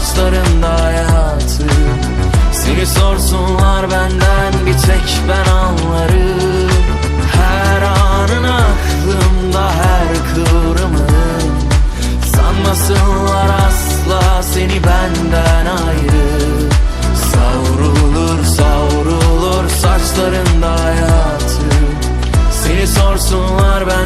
saçlarında hayatı. Seni sorsunlar benden bir tek ben anlarım. Her anın aklımda her kıvrımın Sanmasınlar asla seni benden ayrı. Savrulur savrulur saçlarında hayatı. Seni sorsunlar ben